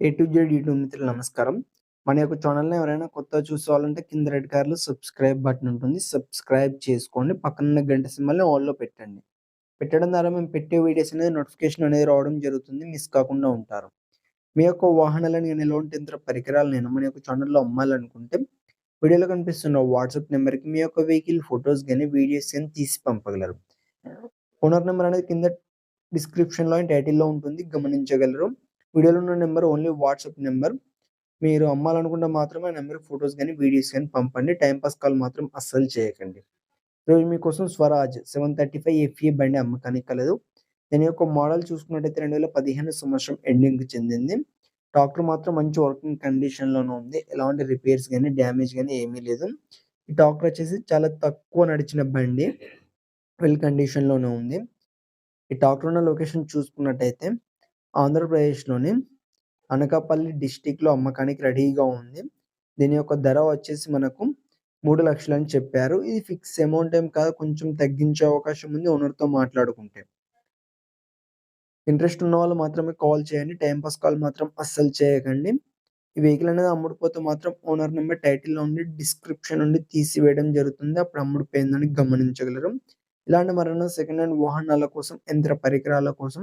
A to Z YouTube మిత్రులు నమస్కారం. మన యొక్క ఛానెల్‌ని ఎవరైనా కొత్తగా చూసుకోవాలంటే కింద రెడ్ కార్లో సబ్స్క్రైబ్ బటన్ ఉంటుంది. సబ్స్క్రైబ్ చేసుకోండి. పక్కనున్న గంట సింబల్‌ని ఆల్‌లో పెట్టండి. పెట్టడం ద్వారా మేము పెట్టే వీడియోస్ అనేది నోటిఫికేషన్ అనేది రావడం జరుగుతుంది. మిస్ కాకుండా ఉంటారు. మీ యొక్క వాహనాలను గాని ఎలాంటి పరికరాలు నేను మన యొక్క ఛానల్లో అమ్మాలనుకుంటే వీడియోలో కనిపిస్తున్న వాట్సాప్ నెంబర్కి మీ యొక్క వెహికల్ ఫోటోస్ కానీ వీడియోస్ కానీ తీసి పంపగలరు. ఓనర్ నెంబర్ అనేది కింద డిస్క్రిప్షన్‌లో అండ్ టైటిల్‌లో ఉంటుంది గమనించగలరు. వీడియోలో ఉన్న నెంబర్ ఓన్లీ వాట్సాప్ నెంబర్ మీరు అమ్మాలనుకుంటే మాత్రమే ఆ నంబర్‌కి ఫొటోస్ కానీ వీడియోస్ కానీ పంపండి. టైంపాస్ పాస్ కాల్ మాత్రం అస్సలు చేయకండి. ఈరోజు మీకోసం Swaraj seven thirty five FA బండి అమ్మకానికి కలదు. దీని యొక్క మోడల్ చూసుకున్నట్టయితే 2015 సంవత్సరం ఎండింగ్‌కి చెందింది. ట్రాక్టర్ మాత్రం మంచి వర్కింగ్ కండిషన్‌లోనే ఉంది. ఎలాంటి రిపేర్స్ కానీ డ్యామేజ్ కానీ ఏమీ లేదు. ఈ ట్రాక్టర్ వచ్చేసి చాలా తక్కువ నడిచిన బండి. వెల్ కండిషన్‌లోనే ఉంది. ఈ ట్రాక్టర్ ఉన్న లొకేషన్ చూసుకున్నట్టయితే ఆంధ్రప్రదేశ్‌లోని అనకాపల్లి డిస్టిక్లో అమ్మకానికి రెడీగా ఉంది. దీని యొక్క ధర వచ్చేసి మనకు మూడు లక్షలు అని చెప్పారు. ఇది ఫిక్స్ అమౌంట్ ఏం కాదు. కొంచెం తగ్గించే అవకాశం ఉంది ఓనర్‌తో మాట్లాడుకుంటే. ఇంట్రెస్ట్ ఉన్న వాళ్ళు మాత్రమే కాల్ చేయండి. టైంపాస్ పాస్ కాల్ మాత్రం అస్సలు చేయకండి. ఈ వెహికల్ అనేది అమ్ముడుపోతే మాత్రం ఓనర్ నెంబర్ టైటిల్‌లో ఉండి డిస్క్రిప్షన్ నుండి తీసివేయడం జరుగుతుంది. అప్పుడు అమ్ముడుపోయిందని గమనించగలరు. ఇలాంటి మరెన్నో సెకండ్ హ్యాండ్ వాహనాల కోసం, యంత్ర పరికరాల కోసం